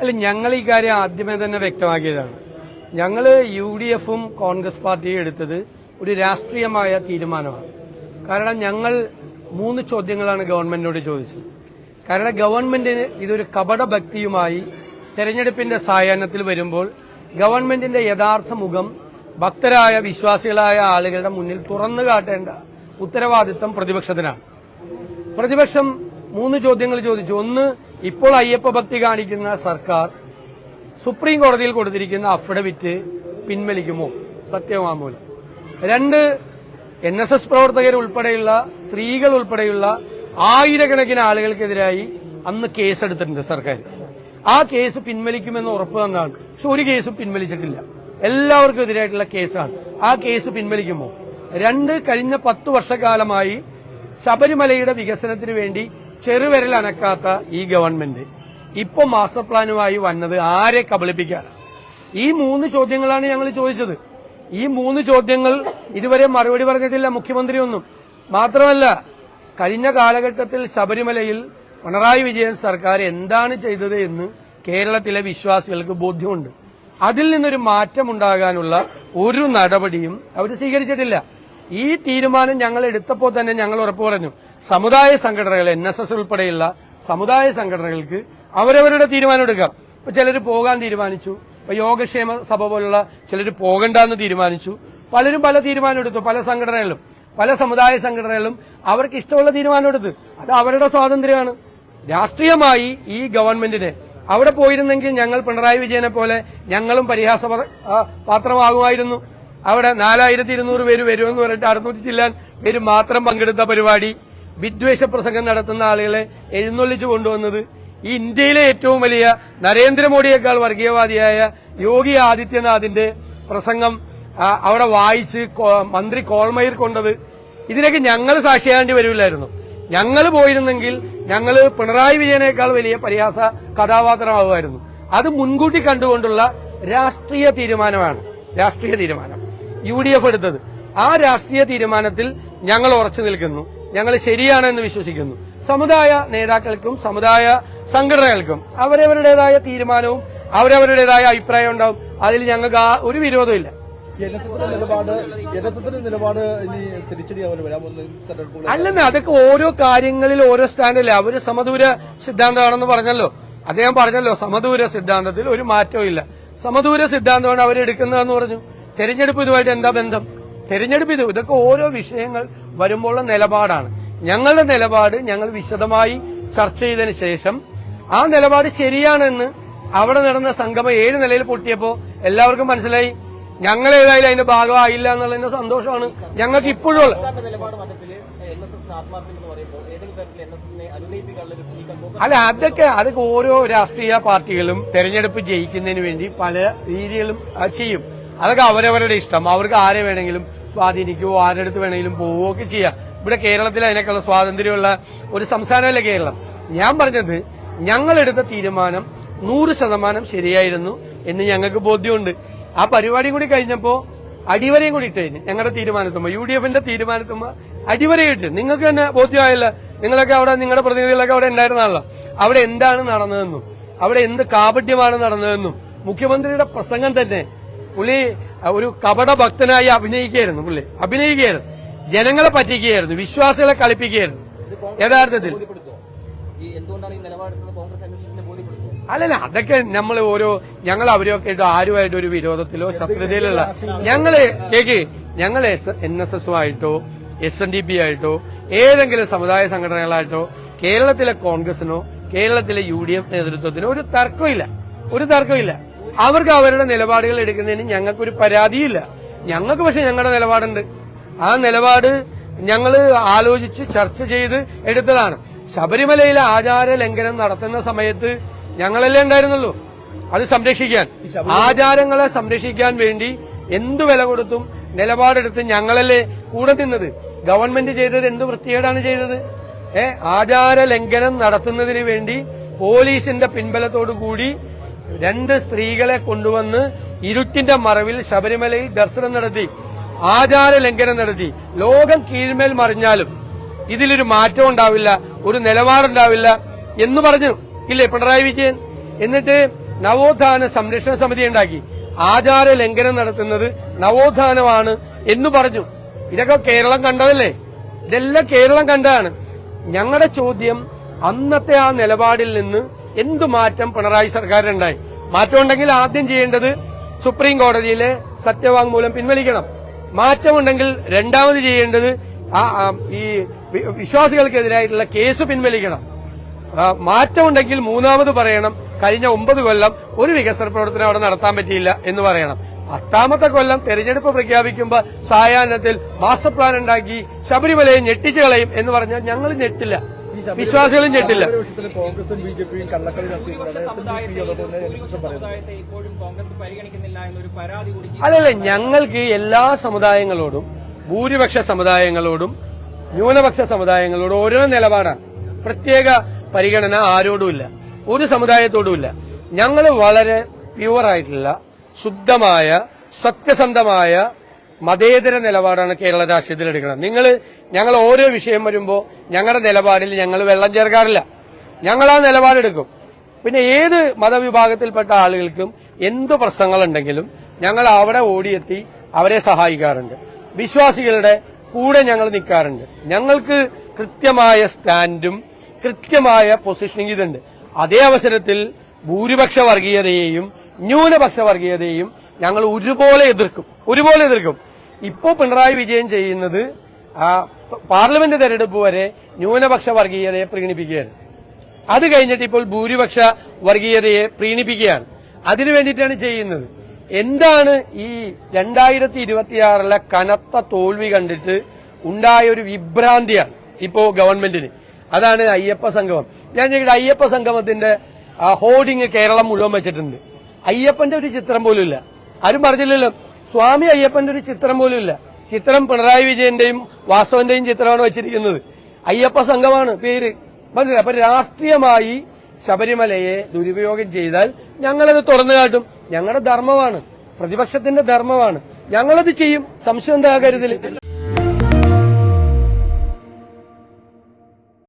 അല്ല ഞങ്ങൾ ഈ കാര്യം ആദ്യമേ തന്നെ വ്യക്തമാക്കിയതാണ്. ഞങ്ങൾ യു ഡി എഫും കോൺഗ്രസ് പാർട്ടിയും എടുത്തത് ഒരു രാഷ്ട്രീയമായ തീരുമാനമാണ്. കാരണം ഞങ്ങൾ മൂന്ന് ചോദ്യങ്ങളാണ് ഗവൺമെന്റിനോട് ചോദിച്ചത്. കാരണം ഗവൺമെന്റിന് ഇതൊരു കപടഭക്തിയുമായി തെരഞ്ഞെടുപ്പിന്റെ സായാഹ്നത്തിൽ വരുമ്പോൾ ഗവൺമെന്റിന്റെ യഥാർത്ഥ മുഖം ഭക്തരായ വിശ്വാസികളായ ആളുകളുടെ മുന്നിൽ തുറന്നു കാട്ടേണ്ട ഉത്തരവാദിത്തം പ്രതിപക്ഷത്തിനാണ്. പ്രതിപക്ഷം മൂന്ന് ചോദ്യങ്ങൾ ചോദിച്ചു. ഒന്ന് ഇപ്പോൾ അയ്യപ്പ ഭക്തി കാണിക്കുന്ന സർക്കാർ സുപ്രീം കോടതിയിൽ കൊടുത്തിരിക്കുന്ന അഫിഡവിറ്റ് പിൻവലിക്കുമോ? സത്യവാങ്മൂലം രണ്ട് എൻ എസ് എസ് പ്രവർത്തകർ ഉൾപ്പെടെയുള്ള സ്ത്രീകൾ ഉൾപ്പെടെയുള്ള ആയിരക്കണക്കിന് ആളുകൾക്കെതിരായി അന്ന് കേസെടുത്തിട്ടുണ്ട് സർക്കാർ. ആ കേസ് പിൻവലിക്കുമെന്ന് ഉറപ്പ് തന്നാണ്. പക്ഷെ ഒരു കേസും പിൻവലിച്ചിട്ടില്ല. എല്ലാവർക്കും എതിരായിട്ടുള്ള കേസാണ്. ആ കേസ് പിൻവലിക്കുമോ? രണ്ട് കഴിഞ്ഞ പത്ത് വർഷക്കാലമായി ശബരിമലയുടെ വികസനത്തിന് വേണ്ടി ചെറുവിരൽ അനക്കാത്ത ഈ ഗവൺമെന്റ് ഇപ്പൊ മാസ്റ്റർ പ്ലാനുമായി വന്നത് ആരെ കബളിപ്പിക്കാനാണ് ഈ മൂന്ന് ചോദ്യങ്ങളാണ് ഞങ്ങൾ ചോദിച്ചത്. ഈ മൂന്ന് ചോദ്യങ്ങൾ ഇതുവരെ മറുപടി പറഞ്ഞിട്ടില്ല മുഖ്യമന്ത്രി ഒന്നും. മാത്രമല്ല കഴിഞ്ഞ കാലഘട്ടത്തിൽ ശബരിമലയിൽ പിണറായി വിജയൻ സർക്കാർ എന്താണ് ചെയ്തത് എന്ന് കേരളത്തിലെ വിശ്വാസികൾക്ക് ബോധ്യമുണ്ട്. അതിൽ നിന്നൊരു മാറ്റമുണ്ടാകാനുള്ള ഒരു നടപടിയും അവർ സ്വീകരിച്ചിട്ടില്ല. ഈ തീരുമാനം ഞങ്ങൾ എടുത്തപ്പോൾ തന്നെ ഞങ്ങൾ ഉറപ്പു പറഞ്ഞു സമുദായ സംഘടനകൾ എൻ എസ് എസ് ഉൾപ്പെടെയുള്ള സമുദായ സംഘടനകൾക്ക് അവരവരുടെ തീരുമാനം എടുക്കാം. ഇപ്പൊ ചിലർ പോകാൻ തീരുമാനിച്ചു. ഇപ്പൊ യോഗക്ഷേമ സഭ പോലുള്ള ചിലർ പോകണ്ടെന്ന് തീരുമാനിച്ചു. പലരും പല തീരുമാനം എടുത്തു. പല സംഘടനകളിലും പല സമുദായ സംഘടനകളിലും അവർക്ക് ഇഷ്ടമുള്ള തീരുമാനം എടുത്ത്. അത് അവരുടെ സ്വാതന്ത്ര്യമാണ്. രാഷ്ട്രീയമായി ഈ ഗവൺമെന്റിനെ അവിടെ പോയിരുന്നെങ്കിൽ ഞങ്ങൾ പിണറായി വിജയനെ പോലെ ഞങ്ങളും പരിഹാസ പാത്രമാകുമായിരുന്നു. അവിടെ നാലായിരത്തി ഇരുന്നൂറ് പേര് വരുമെന്ന് പറഞ്ഞിട്ട് അറുന്നൂറ്റി ചില്ലാൻ പേര് മാത്രം പങ്കെടുത്ത പരിപാടി വിദ്വേഷ പ്രസംഗം നടത്തുന്ന ആളുകളെ എഴുന്നള്ളിച്ചു കൊണ്ടുവന്നത് ഈ ഇന്ത്യയിലെ ഏറ്റവും വലിയ നരേന്ദ്രമോദിയേക്കാൾ വർഗീയവാദിയായ യോഗി ആദിത്യനാഥിന്റെ പ്രസംഗം അവിടെ വായിച്ച് മന്ത്രി കോൾമയിർ കൊണ്ടത്. ഇതിനൊക്കെ ഞങ്ങൾ സാക്ഷിയാണ്ടി വരില്ലായിരുന്നു. ഞങ്ങൾ പോയിരുന്നെങ്കിൽ ഞങ്ങൾ പിണറായി വിജയനേക്കാൾ വലിയ പരിഹാസ കഥാപാത്രമാകുമായിരുന്നു അത് മുൻകൂട്ടി കണ്ടുകൊണ്ടുള്ള രാഷ്ട്രീയ തീരുമാനമാണ്. രാഷ്ട്രീയ തീരുമാനം. യു ഡി എഫ് എടുത്തത്. ആ രാഷ്ട്രീയ തീരുമാനത്തിൽ ഞങ്ങൾ ഉറച്ചു നിൽക്കുന്നു. ഞങ്ങൾ ശരിയാണെന്ന് വിശ്വസിക്കുന്നു. സമുദായ നേതാക്കൾക്കും സമുദായ സംഘടനകൾക്കും അവരവരുടേതായ തീരുമാനവും അവരവരുടേതായ അഭിപ്രായം ഉണ്ടാവും. അതിൽ ഞങ്ങൾക്ക് ആ ഒരു വിരോധമില്ല. അല്ലെന്ന് അതൊക്കെ ഓരോ കാര്യങ്ങളിൽ ഓരോ സ്റ്റാൻഡല്ലേ? അവർ സമദൂര സിദ്ധാന്തമാണെന്ന് പറഞ്ഞല്ലോ. അദ്ദേഹം പറഞ്ഞല്ലോ സമദൂര സിദ്ധാന്തത്തിൽ ഒരു മാറ്റവും ഇല്ല. സമദൂര സിദ്ധാന്തമാണ് അവരെടുക്കുന്നതെന്ന് പറഞ്ഞു. തെരഞ്ഞെടുപ്പ് ഇതുമായിട്ട് എന്താ ബന്ധം? തെരഞ്ഞെടുപ്പ് ഇത് ഇതൊക്കെ ഓരോ വിഷയങ്ങൾ വരുമ്പോഴുള്ള നിലപാടാണ്. ഞങ്ങളുടെ നിലപാട് ഞങ്ങൾ വിശദമായി ചർച്ച ചെയ്തതിന് ശേഷം ആ നിലപാട് ശരിയാണെന്ന് അവിടെ നടന്ന സംഗമം ഏഴ് നിലയിൽ പൊട്ടിയപ്പോ എല്ലാവർക്കും മനസ്സിലായി. ഞങ്ങൾ ഏതായാലും അതിന്റെ ഭാഗമായില്ല എന്നുള്ളതിന്റെ സന്തോഷമാണ്. ഞങ്ങൾക്ക് ഇപ്പോഴും അല്ല അതൊക്കെ അതൊക്കെ ഓരോ രാഷ്ട്രീയ പാർട്ടികളും തെരഞ്ഞെടുപ്പ് ജയിക്കുന്നതിന് വേണ്ടി പല രീതികളും ചെയ്യും. അതൊക്കെ അവരവരുടെ ഇഷ്ടം. അവർക്ക് ആരെ വേണമെങ്കിലും സ്വാധീനിക്കുകയോ ആരുടെ അടുത്ത് വേണമെങ്കിലും പോവുകയോ ഒക്കെ ചെയ്യാം. ഇവിടെ കേരളത്തിൽ അതിനൊക്കെയുള്ള സ്വാതന്ത്ര്യമുള്ള ഒരു സംസ്ഥാനമല്ല കേരളം? ഞാൻ പറഞ്ഞത് ഞങ്ങളെടുത്ത തീരുമാനം നൂറ് ശതമാനം ശരിയായിരുന്നു എന്ന് ഞങ്ങൾക്ക് ബോധ്യമുണ്ട്. ആ പരിപാടി കൂടി കഴിഞ്ഞപ്പോ അടിവരയും കൂടി ഇട്ടതിന് ഞങ്ങളുടെ തീരുമാനത്തുമ്പോ യു ഡി എഫിന്റെ തീരുമാനത്തുമ്പോ അടിവരയിട്ട്. നിങ്ങൾക്ക് തന്നെ ബോധ്യമായില്ല. നിങ്ങളൊക്കെ അവിടെ നിങ്ങളുടെ പ്രതിനിധികളൊക്കെ അവിടെ ഉണ്ടായിരുന്നാണല്ലോ. അവിടെ എന്താണ് നടന്നതെന്നും അവിടെ എന്ത് കാപട്യമാണ് നടന്നതെന്നും മുഖ്യമന്ത്രിയുടെ പ്രസംഗം തന്നെ പുള്ളി ഒരു കപട ഭക്തനായി അഭിനയിക്കുകയായിരുന്നു പുള്ളി. അഭിനയിക്കുകയായിരുന്നു. ജനങ്ങളെ പറ്റിക്കുകയായിരുന്നു. വിശ്വാസികളെ കളിപ്പിക്കുകയായിരുന്നു. യഥാർത്ഥത്തിൽ. അല്ലല്ല അതൊക്കെ നമ്മൾ ഓരോ ഞങ്ങൾ അവരൊക്കെ ആയിട്ട് ആരുമായിട്ട് ഒരു വിരോധത്തിലോ ശത്രുതയിലുള്ള ഞങ്ങൾ കേക്ക് ഞങ്ങൾ എൻ എസ് എസുമായിട്ടോ എസ് എൻ ഡി പി ആയിട്ടോ ഏതെങ്കിലും സമുദായ സംഘടനകളായിട്ടോ കേരളത്തിലെ കോൺഗ്രസിനോ കേരളത്തിലെ യു ഡി എഫ് നേതൃത്വത്തിനോ ഒരു തർക്കമില്ല ഒരു തർക്കമില്ല അവർക്ക് അവരുടെ നിലപാടുകൾ എടുക്കുന്നതിന് ഞങ്ങൾക്കൊരു പരാതിയില്ല. ഞങ്ങൾക്ക് പക്ഷെ ഞങ്ങളുടെ നിലപാടുണ്ട്. ആ നിലപാട് ഞങ്ങൾ ആലോചിച്ച് ചർച്ച ചെയ്ത് എടുത്തതാണ്. ശബരിമലയിലെ ആചാര ലംഘനം നടത്തുന്ന സമയത്ത് ഞങ്ങളല്ലേ ഉണ്ടായിരുന്നുള്ളൂ. അത് സംരക്ഷിക്കാൻ. ആചാരങ്ങളെ സംരക്ഷിക്കാൻ വേണ്ടി എന്തു വില കൊടുത്തും നിലപാടെടുത്ത് ഞങ്ങളല്ലേ കൂടെ നിന്നത്. ഗവൺമെന്റ് ചെയ്തത് എന്ത് വൃത്തികേടാണ് ചെയ്തത്? ഏ? ആചാര ലംഘനം നടത്തുന്നതിന് വേണ്ടി പോലീസിന്റെ പിൻബലത്തോടു കൂടി രണ്ട് സ്ത്രീകളെ കൊണ്ടുവന്ന് ഇരുട്ടിന്റെ മറവിൽ ശബരിമലയിൽ ദർശനം നടത്തി ആചാര ലംഘനം നടത്തി. ലോകം കീഴ്മേൽ മറിഞ്ഞാലും ഇതിലൊരു മാറ്റം ഉണ്ടാവില്ല ഒരു നിലപാടുണ്ടാവില്ല എന്ന് പറഞ്ഞു. ഇല്ലേ പിണറായി വിജയൻ? എന്നിട്ട് നവോത്ഥാന സംരക്ഷണ സമിതി ഉണ്ടാക്കി. ആചാര ലംഘനം നടത്തുന്നത് നവോത്ഥാനമാണ് എന്ന് പറഞ്ഞു. ഇതൊക്കെ കേരളം കണ്ടതല്ലേ? ഇതെല്ലാം കേരളം കണ്ടതാണ്. ഞങ്ങളുടെ ചോദ്യം അന്നത്തെ ആ നിലപാടിൽ നിന്ന് എന്തു മാറ്റം പിണറായി സർക്കാരിനുണ്ടായി? മാറ്റമുണ്ടെങ്കിൽ ആദ്യം ചെയ്യേണ്ടത് സുപ്രീം കോടതിയിലെ സത്യവാങ്മൂലം പിൻവലിക്കണം. മാറ്റമുണ്ടെങ്കിൽ രണ്ടാമത് ചെയ്യേണ്ടത് ഈ വിശ്വാസികൾക്കെതിരായിട്ടുള്ള കേസ് പിൻവലിക്കണം. മാറ്റമുണ്ടെങ്കിൽ മൂന്നാമത് പറയണം കഴിഞ്ഞ ഒമ്പത് കൊല്ലം ഒരു വികസന പ്രവർത്തനം അവിടെ നടത്താൻ പറ്റിയില്ല എന്ന് പറയണം. പത്താമത്തെ കൊല്ലം തെരഞ്ഞെടുപ്പ് പ്രഖ്യാപിക്കുമ്പോൾ സായാഹ്നത്തിൽ മാസ്റ്റർ പ്ലാൻ ഉണ്ടാക്കി ശബരിമലയെ ഞെട്ടിച്ചു കളയും എന്ന് പറഞ്ഞാൽ ഞങ്ങൾ ഞെട്ടില്ല. വിശ്വാസികളും ചെട്ടില്ല കോൺഗ്രസും ബി ജെ പിയും കള്ളക്കളി അതല്ല ഞങ്ങൾക്ക് എല്ലാ സമുദായങ്ങളോടും ഭൂരിപക്ഷ സമുദായങ്ങളോടും ന്യൂനപക്ഷ സമുദായങ്ങളോടും ഓരോ നിലപാടാണ്. പ്രത്യേക പരിഗണന ആരോടുമില്ല. ഒരു സമുദായത്തോടുമില്ല. ഞങ്ങൾ വളരെ പ്യുവറായിട്ടുള്ള ശുദ്ധമായ സത്യസന്ധമായ മതേതര നിലപാടാണ് കേരള രാഷ്ട്രീയത്തിൽ എടുക്കുന്നത്. നിങ്ങൾ ഞങ്ങൾ ഓരോ വിഷയം വരുമ്പോൾ ഞങ്ങളുടെ നിലപാടിൽ ഞങ്ങൾ വെള്ളം ചേർക്കാറില്ല. ഞങ്ങൾ ആ നിലപാടെടുക്കും പിന്നെ ഏത് മതവിഭാഗത്തിൽപ്പെട്ട ആളുകൾക്കും എന്ത് പ്രശ്നങ്ങളുണ്ടെങ്കിലും ഞങ്ങൾ അവിടെ ഓടിയെത്തി അവരെ സഹായിക്കാറുണ്ട്. വിശ്വാസികളുടെ കൂടെ ഞങ്ങൾ നിൽക്കാറുണ്ട്. ഞങ്ങൾക്ക് കൃത്യമായ സ്റ്റാൻഡും കൃത്യമായ പൊസിഷനിങ് ഇതുണ്ട്. അതേ അവസരത്തിൽ ഭൂരിപക്ഷ വർഗീയതയെയും ന്യൂനപക്ഷ വർഗീയതയെയും ഞങ്ങൾ ഒരുപോലെ എതിർക്കും. ഒരുപോലെ എതിർക്കും. ഇപ്പോൾ പിണറായി വിജയൻ ചെയ്യുന്നത് ആ പാർലമെന്റ് തെരഞ്ഞെടുപ്പ് വരെ ന്യൂനപക്ഷ വർഗീയതയെ പ്രീണിപ്പിക്കുകയാണ്. അത് കഴിഞ്ഞിട്ട് ഇപ്പോൾ ഭൂരിപക്ഷ വർഗീയതയെ പ്രീണിപ്പിക്കുകയാണ്. അതിനു വേണ്ടിയിട്ടാണ് ചെയ്യുന്നത്. എന്താണ് ഈ രണ്ടായിരത്തി ഇരുപത്തിയാറിലെ കനത്ത തോൽവി കണ്ടിട്ട് ഉണ്ടായ ഒരു വിഭ്രാന്തിയാണ് ഇപ്പോ ഗവൺമെന്റിന്. അതാണ് അയ്യപ്പ സംഗമം. ഞാൻ ചോദിക്കട്ടെ അയ്യപ്പ സംഗമത്തിന്റെ ഹോർഡിങ് കേരളം മുഴുവൻ വെച്ചിട്ടുണ്ട്. അയ്യപ്പന്റെ ഒരു ചിത്രം പോലും ഇല്ല. ആരും പറഞ്ഞില്ലല്ലോ. സ്വാമി അയ്യപ്പന്റെ ഒരു ചിത്രം പോലും ഇല്ല. ചിത്രം പിണറായി വിജയന്റെയും വാസവന്റെയും ചിത്രമാണ് വെച്ചിരിക്കുന്നത്. അയ്യപ്പ സംഘമാണ് പേര്. മനസ്സിലായി? അപ്പൊ രാഷ്ട്രീയമായി ശബരിമലയെ ദുരുപയോഗം ചെയ്താൽ ഞങ്ങളത് തുറന്നു കാട്ടും. ഞങ്ങളുടെ ധർമ്മമാണ്. പ്രതിപക്ഷത്തിന്റെ ധർമ്മമാണ്. ഞങ്ങളത് ചെയ്യും. സംശയം എന്താ കരുതൽ